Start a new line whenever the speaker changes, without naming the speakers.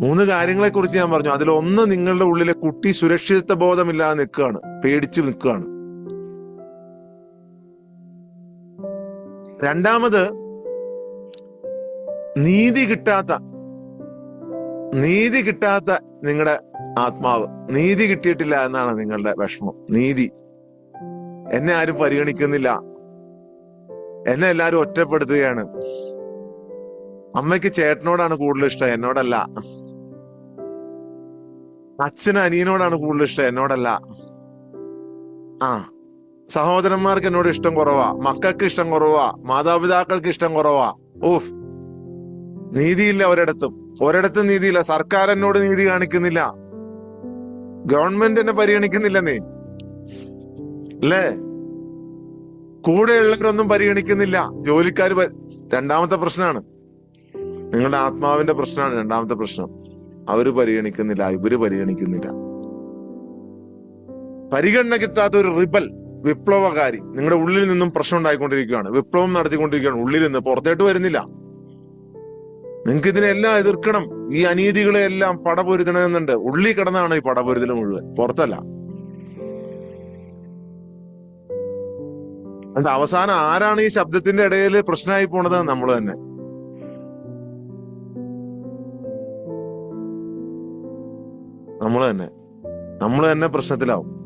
മൂന്ന് കാര്യങ്ങളെ കുറിച്ച് ഞാൻ പറഞ്ഞു. അതിൽ ഒന്ന് നിങ്ങളുടെ ഉള്ളിലെ കുട്ടി സുരക്ഷിതത്വ ബോധമില്ലാതെ നിൽക്കുകയാണ്. പേടിച്ച് നിൽക്കുകയാണ്. രണ്ടാമത് നീതി കിട്ടാത്ത നീതി കിട്ടാത്ത നിങ്ങളുടെ ആത്മാവ്. നീതി കിട്ടിയിട്ടില്ല എന്നാണ് നിങ്ങളുടെ വിഷമം. നീതി. എന്നെ ആരും പരിഗണിക്കുന്നില്ല. എന്നെ എല്ലാരും ഒറ്റപ്പെടുത്തുകയാണ്. അമ്മയ്ക്ക് ചേട്ടനോടാണ് കൂടുതൽ ഇഷ്ടം എന്നോടല്ല. അച്ഛന് അനിയനോടാണ് കൂടുതൽ ഇഷ്ടം എന്നോടല്ല. ആ. സഹോദരന്മാർക്ക് എന്നോട് ഇഷ്ടം കുറവാ. മക്കൾക്ക് ഇഷ്ടം കുറവാ. മാതാപിതാക്കൾക്ക് ഇഷ്ടം കുറവാ. ഓഫ് നീതിയില്ല ഒരിടത്തും. ഒരിടത്തും നീതിയില്ല. സർക്കാർ എന്നോട് നീതി കാണിക്കുന്നില്ല. ഗവൺമെന്റ് എന്നെ പരിഗണിക്കുന്നില്ല നീ. അല്ലേ? കൂടെയുള്ളവരൊന്നും പരിഗണിക്കുന്നില്ല. ജോലിക്കാർ രണ്ടാമത്തെ പ്രശ്നമാണ്. നിങ്ങളുടെ ആത്മാവിന്റെ പ്രശ്നമാണ് രണ്ടാമത്തെ പ്രശ്നം. അവർ പരിഗണിക്കുന്നില്ല ഇവർ പരിഗണിക്കുന്നില്ല. പരിഗണന കിട്ടാത്ത ഒരു റിബൽ വിപ്ലവകാരി നിങ്ങളുടെ ഉള്ളിൽ നിന്നും പ്രശ്നം ഉണ്ടായിക്കൊണ്ടിരിക്കുകയാണ്. വിപ്ലവം നടത്തിക്കൊണ്ടിരിക്കുകയാണ്. ഉള്ളിൽ നിന്ന് പുറത്തേട്ട് വരുന്നില്ല. നിങ്ങൾക്ക് ഇതിനെല്ലാം എതിർക്കണം. ഈ അനീതികളെ എല്ലാം പടപൊരുത്തണമെന്നുണ്ട് ഉള്ളിൽ കിടന്നാണ് ഈ പടപൊരുതൽ മുഴുവൻ. പുറത്തല്ല. എന്നിട്ട് അവസാനം ആരാണ് ഈ ശബ്ദത്തിന്റെ ഇടയിൽ പ്രശ്നമായി പോണത്? നമ്മൾ തന്നെ. നമ്മൾ തന്നെ. നമ്മൾ തന്നെ പ്രശ്നത്തിലാവും.